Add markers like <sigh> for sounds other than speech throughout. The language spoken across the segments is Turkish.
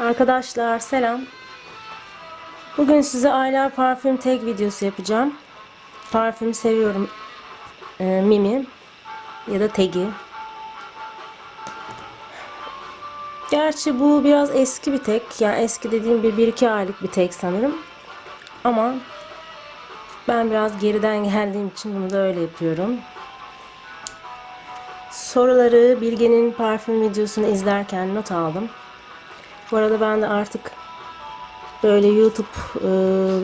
Arkadaşlar selam. Bugün size Aylar parfüm tek videosu yapacağım. Parfüm seviyorum. Ee, Mimi ya da Tegi. Gerçi bu biraz eski bir tek. Yani eski dediğim bir 1-2 aylık bir tek sanırım. Ama ben biraz geriden geldiğim için bunu da öyle yapıyorum. Soruları Bilge'nin parfüm videosunu izlerken not aldım. Bu arada ben de artık böyle YouTube e,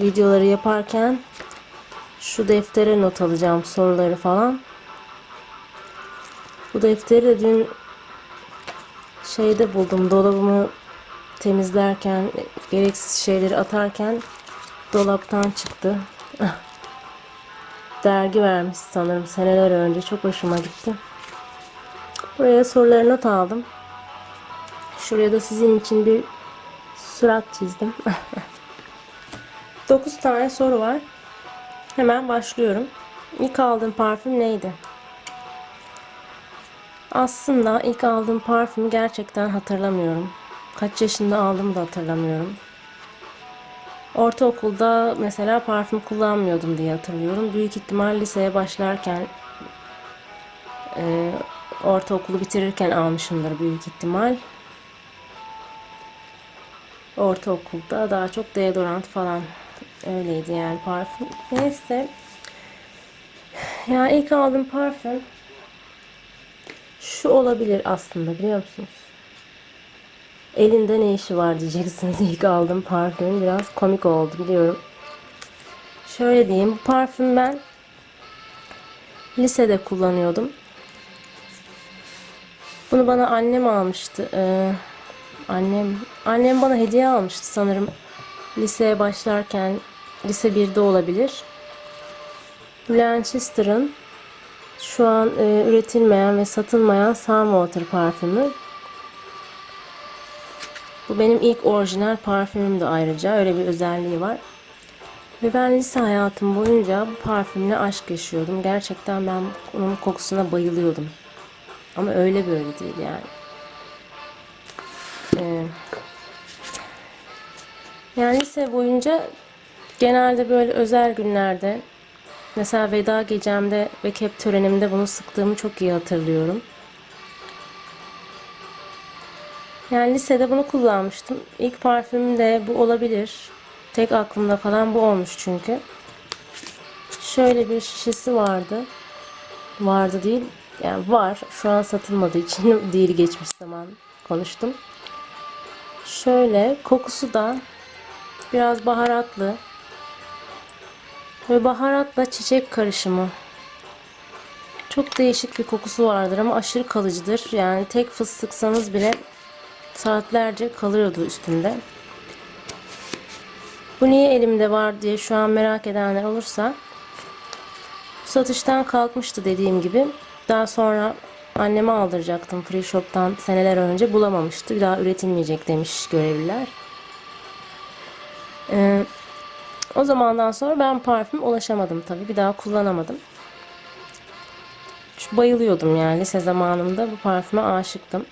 videoları yaparken şu deftere not alacağım soruları falan. Bu defteri de dün şeyde buldum dolabımı temizlerken gereksiz şeyleri atarken dolaptan çıktı. <laughs> Dergi vermiş sanırım seneler önce çok hoşuma gitti. Buraya soruları not aldım. Şuraya da sizin için bir surat çizdim. <laughs> 9 tane soru var. Hemen başlıyorum. İlk aldığım parfüm neydi? Aslında ilk aldığım parfümü gerçekten hatırlamıyorum. Kaç yaşında aldım da hatırlamıyorum. Ortaokulda mesela parfüm kullanmıyordum diye hatırlıyorum. Büyük ihtimal liseye başlarken e, ortaokulu bitirirken almışımdır büyük ihtimal. Ortaokulda daha çok deodorant falan öyleydi yani parfüm. Neyse. Ya ilk aldığım parfüm şu olabilir aslında biliyor musunuz? Elinde ne işi var diyeceksiniz ilk aldığım parfüm. Biraz komik oldu biliyorum. Şöyle diyeyim. Bu parfüm ben lisede kullanıyordum. Bunu bana annem almıştı. Ee, annem annem bana hediye almıştı sanırım. Liseye başlarken lise 1'de olabilir. Lancaster'ın şu an e, üretilmeyen ve satılmayan Sunwater parfümü. Bu benim ilk orijinal parfümümdü ayrıca. Öyle bir özelliği var. Ve ben lise hayatım boyunca bu parfümle aşk yaşıyordum. Gerçekten ben onun kokusuna bayılıyordum. Ama öyle böyle değil yani. Yani lise boyunca genelde böyle özel günlerde mesela veda gecemde ve kep törenimde bunu sıktığımı çok iyi hatırlıyorum. Yani lisede bunu kullanmıştım. İlk parfümüm de bu olabilir. Tek aklımda falan bu olmuş çünkü. Şöyle bir şişesi vardı. Vardı değil. Yani var. Şu an satılmadığı için <laughs> değil geçmiş zaman konuştum. Şöyle kokusu da biraz baharatlı. Ve baharatla çiçek karışımı. Çok değişik bir kokusu vardır ama aşırı kalıcıdır. Yani tek fıs sıksanız bile saatlerce kalıyordu üstünde. Bu niye elimde var diye şu an merak edenler olursa satıştan kalkmıştı dediğim gibi. Daha sonra anneme aldıracaktım Free Shop'tan seneler önce bulamamıştı. Bir daha üretilmeyecek demiş görevliler. Ee, o zamandan sonra ben parfüm ulaşamadım tabii. Bir daha kullanamadım. Şu bayılıyordum yani lise zamanımda bu parfüme aşıktım.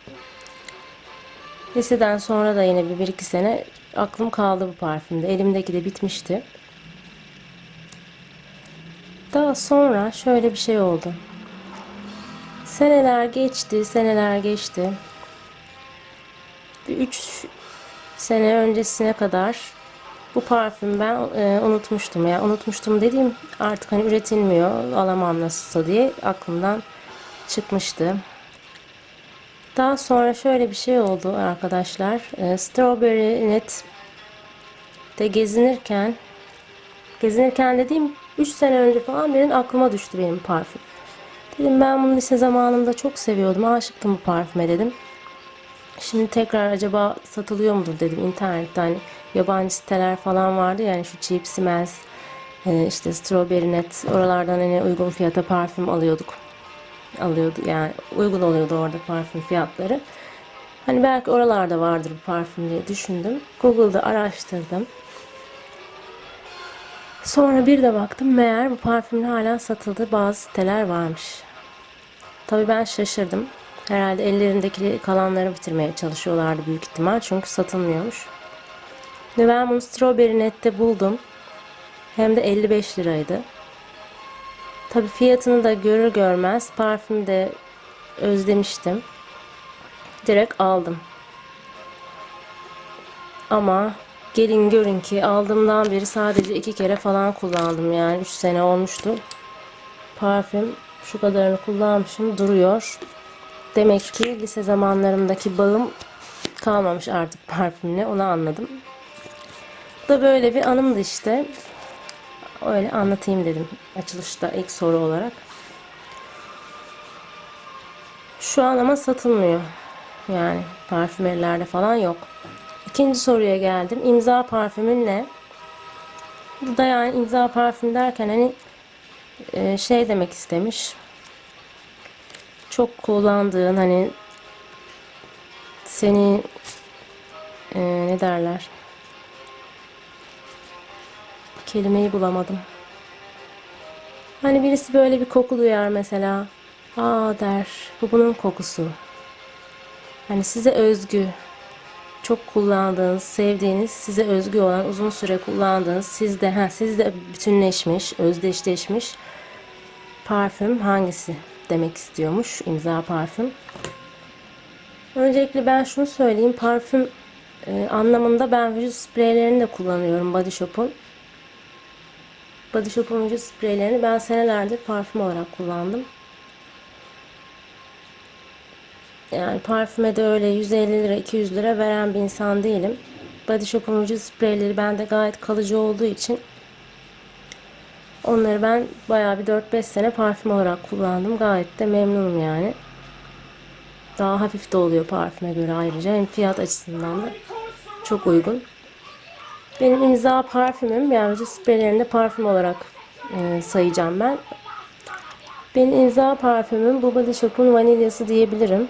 Liseden sonra da yine bir, bir iki sene aklım kaldı bu parfümde. Elimdeki de bitmişti. Daha sonra şöyle bir şey oldu. Seneler geçti, seneler geçti. Bir üç sene öncesine kadar bu parfüm ben e, unutmuştum. Yani unutmuştum dediğim artık hani üretilmiyor, alamam nasılsa diye aklımdan çıkmıştı. Daha sonra şöyle bir şey oldu arkadaşlar. E, Strawberry Net de gezinirken gezinirken dediğim 3 sene önce falan benim aklıma düştü benim parfüm. Dedim ben bunu lise zamanımda çok seviyordum. Aşıktım bu parfüme dedim. Şimdi tekrar acaba satılıyor mudur dedim internette hani yabancı siteler falan vardı yani şu Cheap Smells e, işte Strawberry Net oralardan hani uygun fiyata parfüm alıyorduk. Alıyordu yani uygun oluyordu orada parfüm fiyatları. Hani belki oralarda vardır bu parfüm diye düşündüm. Google'da araştırdım. Sonra bir de baktım meğer bu parfümün hala satıldığı bazı siteler varmış. Tabii ben şaşırdım. Herhalde ellerindeki kalanları bitirmeye çalışıyorlardı büyük ihtimal. Çünkü satılmıyormuş. Ve ben bunu Strawberry Net'te buldum. Hem de 55 liraydı. Tabi fiyatını da görür görmez parfümü de özlemiştim. Direkt aldım. Ama gelin görün ki aldığımdan beri sadece iki kere falan kullandım yani 3 sene olmuştu. Parfüm şu kadarını kullanmışım duruyor. Demek ki lise zamanlarımdaki bağım kalmamış artık parfümle onu anladım. Bu da böyle bir anımdı işte. Öyle anlatayım dedim açılışta ilk soru olarak. Şu an ama satılmıyor. Yani parfümerilerde falan yok. İkinci soruya geldim. İmza parfümün ne? Burada yani imza parfüm derken hani e, şey demek istemiş. Çok kullandığın hani seni e, ne derler? Kelimeyi bulamadım. Hani birisi böyle bir koku duyar mesela. Aa der. Bu bunun kokusu. Hani size özgü. Çok kullandığınız, sevdiğiniz, size özgü olan, uzun süre kullandığınız, sizde, ha, sizde bütünleşmiş, özdeşleşmiş parfüm hangisi demek istiyormuş imza parfüm. Öncelikle ben şunu söyleyeyim. Parfüm e, anlamında ben vücut spreylerini de kullanıyorum Body Shop'un. Body Shop'un vücut spreylerini ben senelerdir parfüm olarak kullandım. Yani parfüme de öyle 150 lira 200 lira veren bir insan değilim. Body Shop'un vücut spreyleri bende gayet kalıcı olduğu için onları ben bayağı bir 4-5 sene parfüm olarak kullandım. Gayet de memnunum yani. Daha hafif de oluyor parfüme göre ayrıca. Hem fiyat açısından da çok uygun. Benim imza parfümüm yani spreylerinde parfüm olarak e, sayacağım ben. Benim imza parfümüm bu Body Shop'un vanilyası diyebilirim.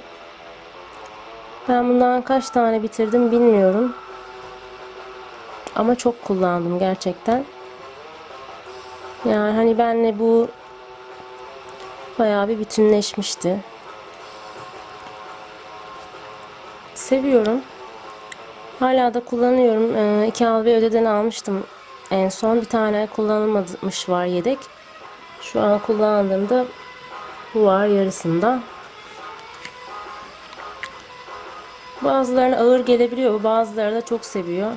Ben bundan kaç tane bitirdim bilmiyorum. Ama çok kullandım gerçekten. Yani hani benle bu bayağı bir bütünleşmişti. Seviyorum. Hala da kullanıyorum. Ee, iki al ve ödeden almıştım. En son bir tane kullanılmamış var yedek. Şu an kullandığımda bu var yarısında. Bazılarına ağır gelebiliyor. Bazıları da çok seviyor.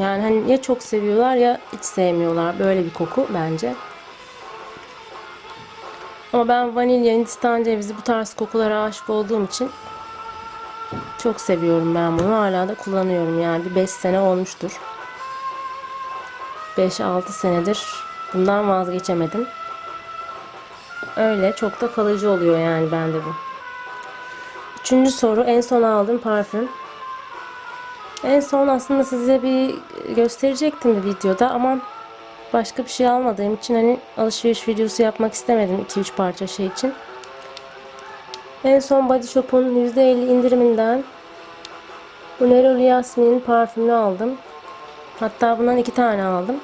Yani hani ya çok seviyorlar ya hiç sevmiyorlar. Böyle bir koku bence. Ama ben vanilya, hindistan cevizi bu tarz kokulara aşık olduğum için çok seviyorum ben bunu. Hala da kullanıyorum yani. Bir 5 sene olmuştur. 5-6 senedir bundan vazgeçemedim. Öyle çok da kalıcı oluyor yani bende bu. Üçüncü soru en son aldığım parfüm. En son aslında size bir gösterecektim bir videoda ama başka bir şey almadığım için hani alışveriş videosu yapmak istemedim 2-3 parça şey için. En son Body Shop'un %50 indiriminden bu Neroli Yasmin'in parfümünü aldım. Hatta bundan iki tane aldım.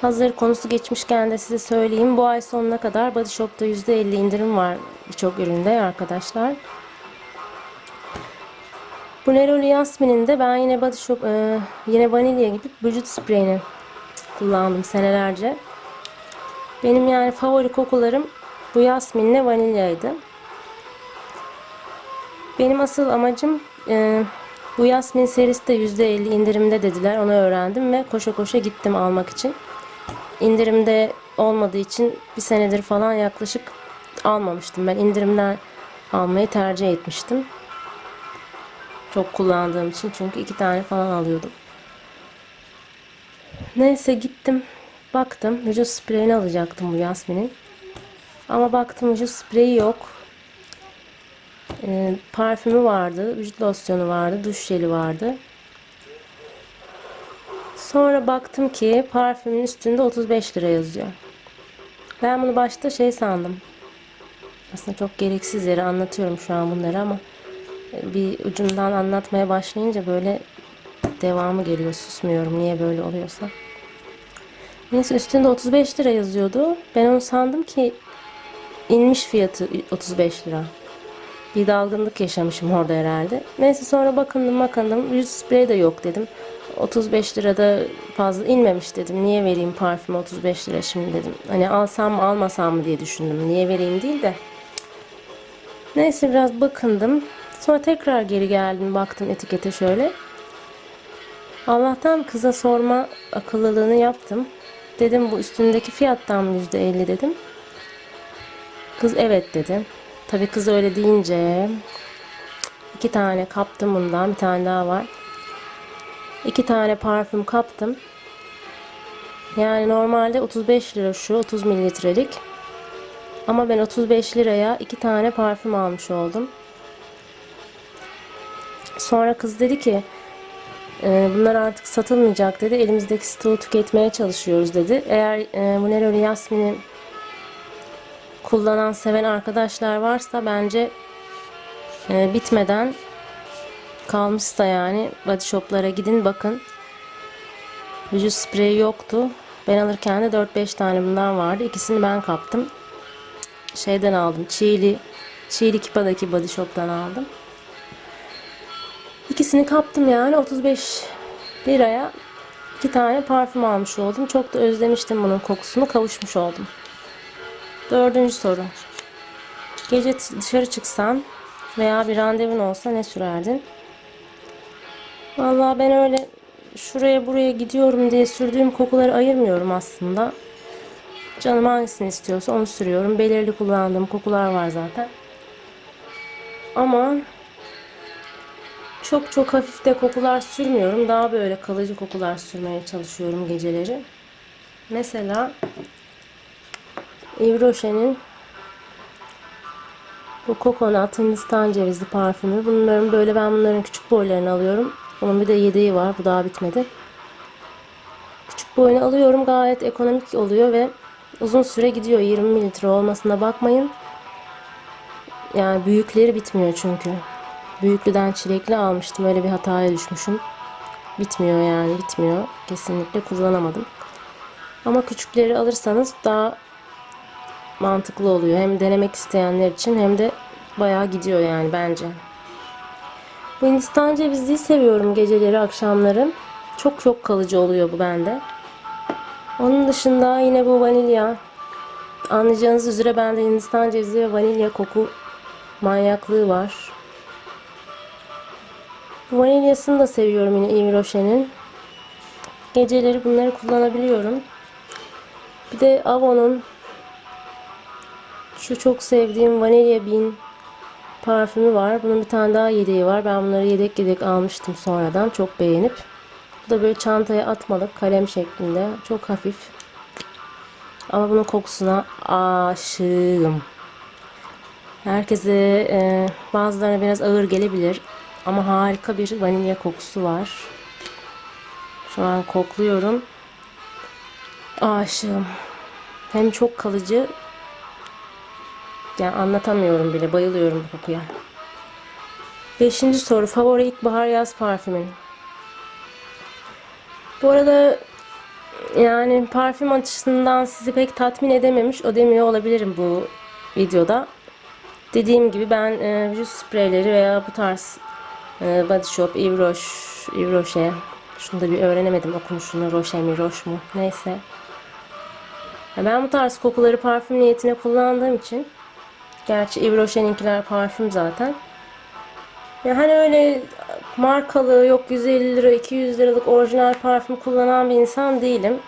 Hazır konusu geçmişken de size söyleyeyim. Bu ay sonuna kadar Body Shop'ta %50 indirim var birçok üründe arkadaşlar. Bu Neroli Yasmin'in de ben yine Body Shop, e, yine vanilya gibi vücut spreyini kullandım senelerce. Benim yani favori kokularım bu Yasmin'le vanilyaydı. Benim asıl amacım e, bu Yasmin serisi de %50 indirimde dediler. Onu öğrendim ve koşa koşa gittim almak için. İndirimde olmadığı için bir senedir falan yaklaşık almamıştım. Ben indirimden almayı tercih etmiştim. Çok kullandığım için çünkü iki tane falan alıyordum. Neyse gittim. Baktım. Vücut spreyini alacaktım bu Yasmin'in. Ama baktım vücut spreyi yok. Ee, parfümü vardı. Vücut losyonu vardı. Duş jeli vardı. Sonra baktım ki parfümün üstünde 35 lira yazıyor. Ben bunu başta şey sandım. Aslında çok gereksiz yere anlatıyorum şu an bunları ama bir ucundan anlatmaya başlayınca böyle devamı geliyor. Susmuyorum niye böyle oluyorsa. Neyse üstünde 35 lira yazıyordu. Ben onu sandım ki inmiş fiyatı 35 lira. Bir dalgınlık yaşamışım orada herhalde. Neyse sonra bakındım bakındım. Yüz sprey de yok dedim. 35 lirada fazla inmemiş dedim. Niye vereyim parfümü 35 lira şimdi dedim. Hani alsam mı almasam mı diye düşündüm. Niye vereyim değil de. Neyse biraz bakındım. Sonra tekrar geri geldim baktım etikete şöyle. Allah'tan kıza sorma akıllılığını yaptım. Dedim bu üstündeki fiyattan mı %50 dedim. Kız evet dedi. Tabii kız öyle deyince iki tane kaptım bundan. Bir tane daha var. İki tane parfüm kaptım. Yani normalde 35 lira şu 30 mililitrelik. Ama ben 35 liraya iki tane parfüm almış oldum. Sonra kız dedi ki "E, bunlar artık satılmayacak dedi. Elimizdeki stoğu tüketmeye çalışıyoruz dedi. Eğer e, bu Neroli Yasmin'i kullanan seven arkadaşlar varsa bence e, bitmeden kalmışsa yani body shoplara gidin bakın. Vücut spreyi yoktu. Ben alırken de 4-5 tane bundan vardı. İkisini ben kaptım. Şeyden aldım. Çiğli Çiğli Kipa'daki body shop'tan aldım. İkisini kaptım yani 35 liraya iki tane parfüm almış oldum. Çok da özlemiştim bunun kokusunu. Kavuşmuş oldum. Dördüncü soru. Gece dışarı çıksan veya bir randevun olsa ne sürerdin? Vallahi ben öyle şuraya buraya gidiyorum diye sürdüğüm kokuları ayırmıyorum aslında. Canım hangisini istiyorsa onu sürüyorum. Belirli kullandığım kokular var zaten. Ama çok çok hafif de kokular sürmüyorum. Daha böyle kalıcı kokular sürmeye çalışıyorum geceleri. Mesela Yves Rocher'in bu kokonat Hindistan cevizli parfümü. Bunların böyle ben bunların küçük boylarını alıyorum. Bunun bir de yedeği var. Bu daha bitmedi. Küçük boyunu alıyorum. Gayet ekonomik oluyor ve uzun süre gidiyor. 20 mililitre olmasına bakmayın. Yani büyükleri bitmiyor çünkü. Büyüklüden çilekli almıştım. Öyle bir hataya düşmüşüm. Bitmiyor yani bitmiyor. Kesinlikle kullanamadım. Ama küçükleri alırsanız daha mantıklı oluyor. Hem denemek isteyenler için hem de bayağı gidiyor yani bence. Hindistan cevizliği seviyorum geceleri, akşamları. Çok çok kalıcı oluyor bu bende. Onun dışında yine bu vanilya. Anlayacağınız üzere bende Hindistan cevizi ve vanilya koku manyaklığı var. Bu vanilyasını da seviyorum yine Yves Rocher'in. Geceleri bunları kullanabiliyorum. Bir de Avon'un şu çok sevdiğim Vanilya Bean parfümü var. Bunun bir tane daha yedeği var. Ben bunları yedek yedek almıştım sonradan. Çok beğenip. Bu da böyle çantaya atmalık kalem şeklinde. Çok hafif. Ama bunun kokusuna aşığım. Herkese e, bazılarına biraz ağır gelebilir. Ama harika bir vanilya kokusu var. Şu an kokluyorum. Aşığım. Hem çok kalıcı yani anlatamıyorum bile. Bayılıyorum bu kokuya. Beşinci soru. Favori ilkbahar yaz parfümün. Bu arada yani parfüm açısından sizi pek tatmin edememiş o demiyor olabilirim bu videoda. Dediğim gibi ben e, vücut spreyleri veya bu tarz e, Body Shop, Yves Roche, Yves Rocher. Şunu da bir öğrenemedim okunuşunu. Roche mi, Roche mu? Neyse. Ben bu tarz kokuları parfüm niyetine kullandığım için Gerçi Yves Rocher'inkiler parfüm zaten. Ya hani öyle markalı yok 150 lira 200 liralık orijinal parfüm kullanan bir insan değilim.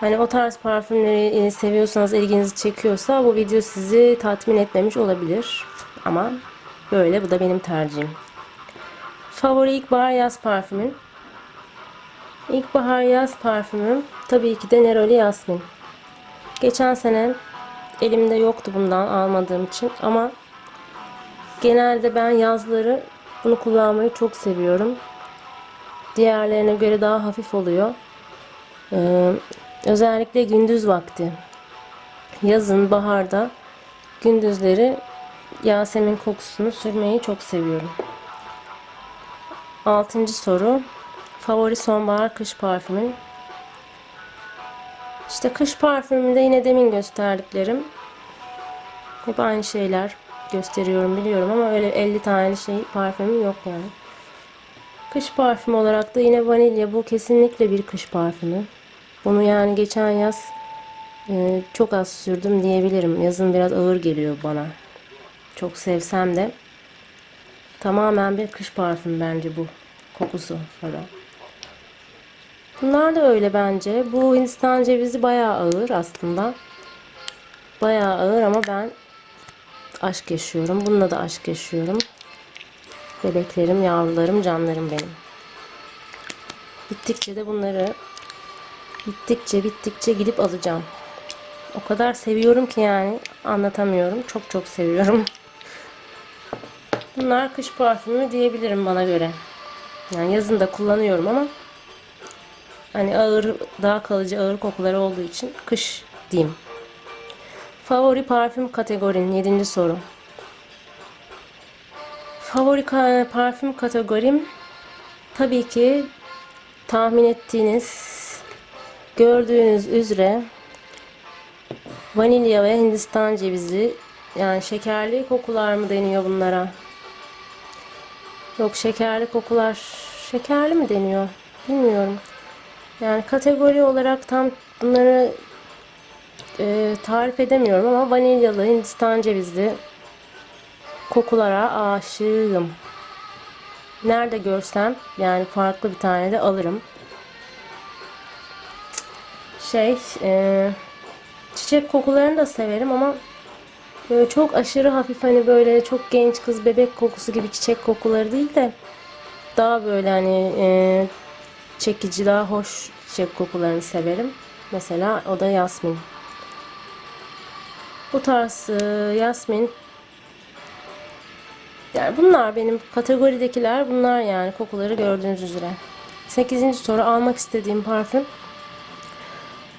Hani o tarz parfümleri seviyorsanız ilginizi çekiyorsa bu video sizi tatmin etmemiş olabilir. Ama böyle bu da benim tercihim. Favori ilkbahar yaz parfümüm. İlkbahar yaz parfümüm tabii ki de Neroli Yasmin. Geçen sene elimde yoktu bundan almadığım için ama genelde ben yazları bunu kullanmayı çok seviyorum. Diğerlerine göre daha hafif oluyor. Ee, özellikle gündüz vakti. Yazın, baharda gündüzleri Yasemin kokusunu sürmeyi çok seviyorum. Altıncı soru. Favori sonbahar kış parfümün. İşte kış parfümünde yine demin gösterdiklerim. Hep aynı şeyler. gösteriyorum biliyorum ama öyle 50 tane şey parfümüm yok yani. Kış parfümü olarak da yine vanilya. Bu kesinlikle bir kış parfümü. Bunu yani geçen yaz e, çok az sürdüm diyebilirim. Yazın biraz ağır geliyor bana. Çok sevsem de tamamen bir kış parfümü bence bu. Kokusu falan. Bunlar da öyle bence. Bu Hindistan cevizi bayağı ağır aslında. Bayağı ağır ama ben aşk yaşıyorum. Bununla da aşk yaşıyorum. Bebeklerim, yavrularım, canlarım benim. Bittikçe de bunları bittikçe bittikçe gidip alacağım. O kadar seviyorum ki yani anlatamıyorum. Çok çok seviyorum. Bunlar kış parfümü diyebilirim bana göre. Yani yazın da kullanıyorum ama hani ağır, daha kalıcı ağır kokuları olduğu için kış diyeyim. Favori parfüm kategorin 7. soru. Favori parfüm kategorim tabii ki tahmin ettiğiniz, gördüğünüz üzere vanilya ve hindistan cevizi yani şekerli kokular mı deniyor bunlara? Yok şekerli kokular şekerli mi deniyor? Bilmiyorum. Yani kategori olarak tam bunları e, tarif edemiyorum ama vanilyalı, hindistan cevizli kokulara aşığım. Nerede görsem yani farklı bir tane de alırım. Şey, e, çiçek kokularını da severim ama böyle çok aşırı hafif hani böyle çok genç kız bebek kokusu gibi çiçek kokuları değil de daha böyle hani e, çekici daha hoş çiçek kokularını severim. Mesela o da yasmin. Bu tarz e, yasmin yani bunlar benim kategoridekiler bunlar yani kokuları gördüğünüz üzere. 8. soru almak istediğim parfüm.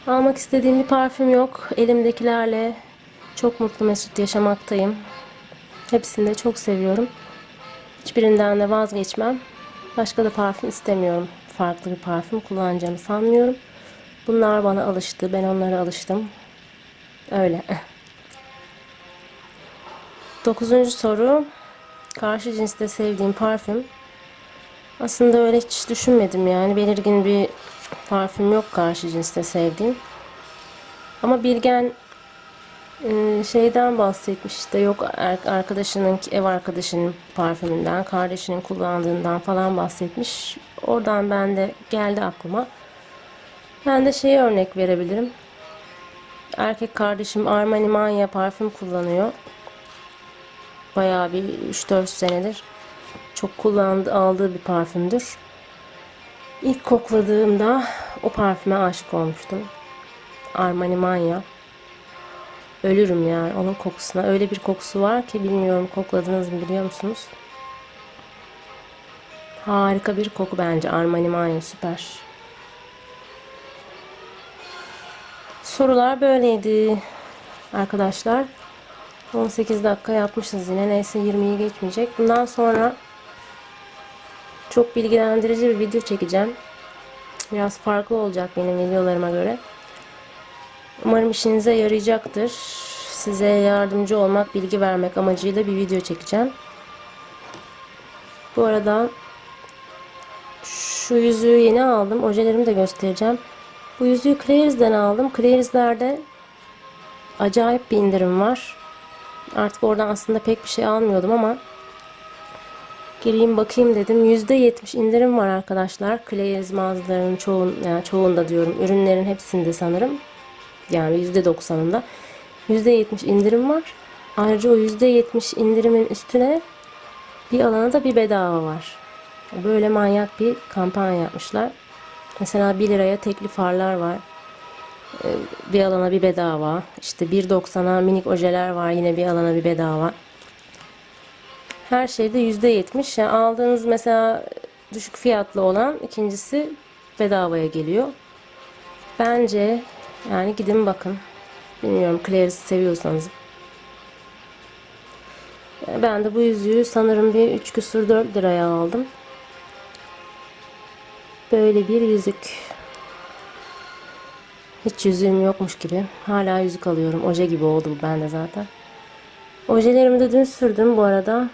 Almak istediğim bir parfüm yok. Elimdekilerle çok mutlu mesut yaşamaktayım. Hepsini de çok seviyorum. Hiçbirinden de vazgeçmem. Başka da parfüm istemiyorum. Farklı bir parfüm kullanacağımı sanmıyorum. Bunlar bana alıştı. Ben onlara alıştım. Öyle. <laughs> Dokuzuncu soru. Karşı cinste sevdiğim parfüm. Aslında öyle hiç düşünmedim yani. Belirgin bir parfüm yok karşı cinste sevdiğim. Ama Bilgen şeyden bahsetmiş işte yok er- arkadaşının ev arkadaşının parfümünden kardeşinin kullandığından falan bahsetmiş. Oradan ben de geldi aklıma. Ben de şeye örnek verebilirim. Erkek kardeşim Armani Mania parfüm kullanıyor. Bayağı bir 3-4 senedir çok kullandı aldığı bir parfümdür. İlk kokladığımda o parfüme aşık olmuştum. Armani Mania Ölürüm yani onun kokusuna. Öyle bir kokusu var ki bilmiyorum kokladınız mı biliyor musunuz? Harika bir koku bence. Armani Mania süper. Sorular böyleydi arkadaşlar. 18 dakika yapmışız yine. Neyse 20'yi geçmeyecek. Bundan sonra çok bilgilendirici bir video çekeceğim. Biraz farklı olacak benim videolarıma göre. Umarım işinize yarayacaktır. Size yardımcı olmak, bilgi vermek amacıyla bir video çekeceğim. Bu arada şu yüzüğü yeni aldım. Ojelerimi de göstereceğim. Bu yüzüğü Claire's'den aldım. Claire's'lerde acayip bir indirim var. Artık oradan aslında pek bir şey almıyordum ama gireyim bakayım dedim. %70 indirim var arkadaşlar. Claire's mağazalarının çoğun, yani çoğunda diyorum. Ürünlerin hepsinde sanırım. Yani %90'ında. %70 indirim var. Ayrıca o %70 indirimin üstüne bir alana da bir bedava var. Böyle manyak bir kampanya yapmışlar. Mesela 1 liraya tekli farlar var. Ee, Bir alana bir bedava. İşte 1.90'a minik ojeler var. Yine bir alana bir bedava. Her şeyde %70. Yani aldığınız mesela düşük fiyatlı olan ikincisi bedavaya geliyor. Bence yani gidin bakın. Bilmiyorum Claire'si seviyorsanız. Ben de bu yüzüğü sanırım bir 3 küsur 4 liraya aldım. Böyle bir yüzük. Hiç yüzüğüm yokmuş gibi. Hala yüzük alıyorum. Oje gibi oldu bu bende zaten. Ojelerimi de dün sürdüm bu arada.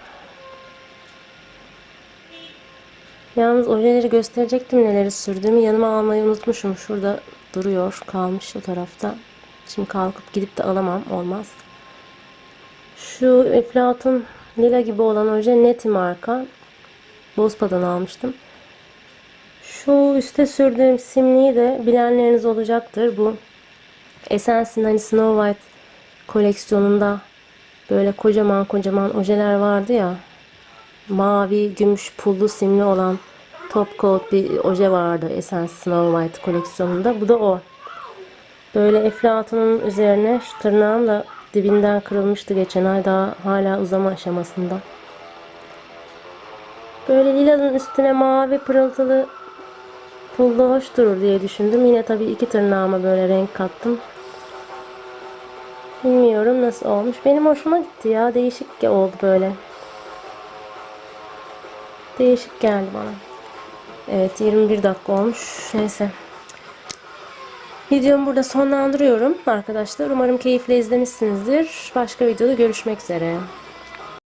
Yalnız ojeleri gösterecektim neleri sürdüğümü. Yanıma almayı unutmuşum. Şurada duruyor. Kalmış o tarafta. Şimdi kalkıp gidip de alamam. Olmaz. Şu Eflatun lila gibi olan oje Neti marka. Bozpa'dan almıştım. Şu üste sürdüğüm simliği de bilenleriniz olacaktır. Bu Essence'in hani Snow White koleksiyonunda böyle kocaman kocaman ojeler vardı ya. Mavi, gümüş, pullu simli olan top coat bir oje vardı Essence Snow White koleksiyonunda. Bu da o. Böyle eflatunun üzerine şu tırnağım da dibinden kırılmıştı geçen ay. Daha hala uzama aşamasında. Böyle lilanın üstüne mavi pırıltılı pullu hoş durur diye düşündüm. Yine tabii iki tırnağıma böyle renk kattım. Bilmiyorum nasıl olmuş. Benim hoşuma gitti ya. Değişik oldu böyle. Değişik geldi bana. Evet 21 dakika olmuş. Neyse. Videomu burada sonlandırıyorum arkadaşlar. Umarım keyifle izlemişsinizdir. Başka videoda görüşmek üzere.